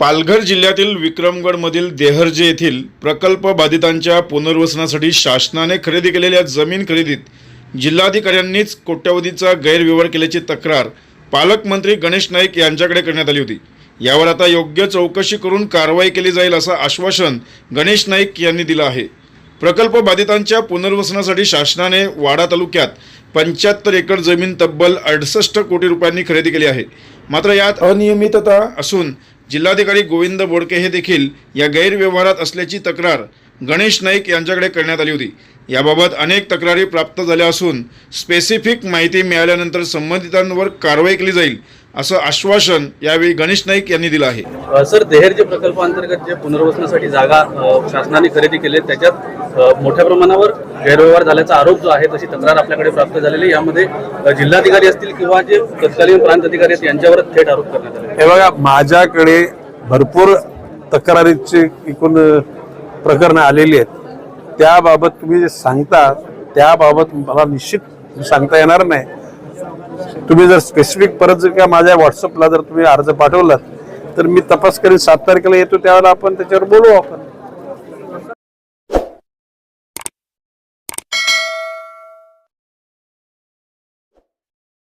पालघर जिल्ह्यातील विक्रमगडमधील देहर्जे येथील प्रकल्प बाधितांच्या पुनर्वसनासाठी शासनाने खरेदी केलेल्या जमीन खरेदीत जिल्हाधिकाऱ्यांनीच कोट्यवधीचा गैरव्यवहार केल्याची तक्रार पालकमंत्री गणेश नाईक यांच्याकडे करण्यात आली होती. यावर आता योग्य चौकशी करून कारवाई केली जाईल असं आश्वासन गणेश नाईक यांनी दिलं आहे. प्रकल्प बाधितांच्या पुनर्वसनासाठी शासनाने वाडा तालुक्यात पंच्याहत्तर एकर जमीन तब्बल अडसष्ट कोटी रुपयांनी खरेदी केली आहे. मात्र यात अनियमितता असून जिल्हाधिकारी गोविंद बोडके हे देखील या गैरव्यवहारात असल्याची तक्रार गणेश नाईक यांच्याकडे करण्यात आली होती. याबाबत अनेक तक्रारी प्राप्त झाल्या असून स्पेसिफिक माहिती मिळाल्यानंतर संबंधितांवर कारवाई केली जाईल असं आश्वासन यावेळी गणेश नाईक यांनी दिलं आहे. सर देहेरचे प्रकल्पांतर्गत जे पुनर्वसनासाठी जागा शासनाने खरेदी केली त्याच्यात मोठ्या प्रमाणावर गैरव्यवहार झाल्याचा आरोप जो आहे तशी तक्रार आपल्याकडे प्राप्त झालेली आहे. यामध्ये जिल्हाधिकारी असतील किंवा जे तत्कालीन प्रांत अधिकारी आहेत यांच्यावर थेट आरोप करण्यात आले. हे बघा माझ्याकडे भरपूर तक्रारीची एकूण प्रकरणं आलेली आहेत. त्याबाबत तुम्ही जे सांगता त्याबाबत मला निश्चित सांगता येणार नाही. तुम्ही जर स्पेसिफिक परत जर का माझ्या व्हॉट्सअपला जर तुम्ही अर्ज पाठवलात तर मी तपास करीन सात तारखेला येतो त्यावेळेला आपण त्याच्यावर बोलू आपण.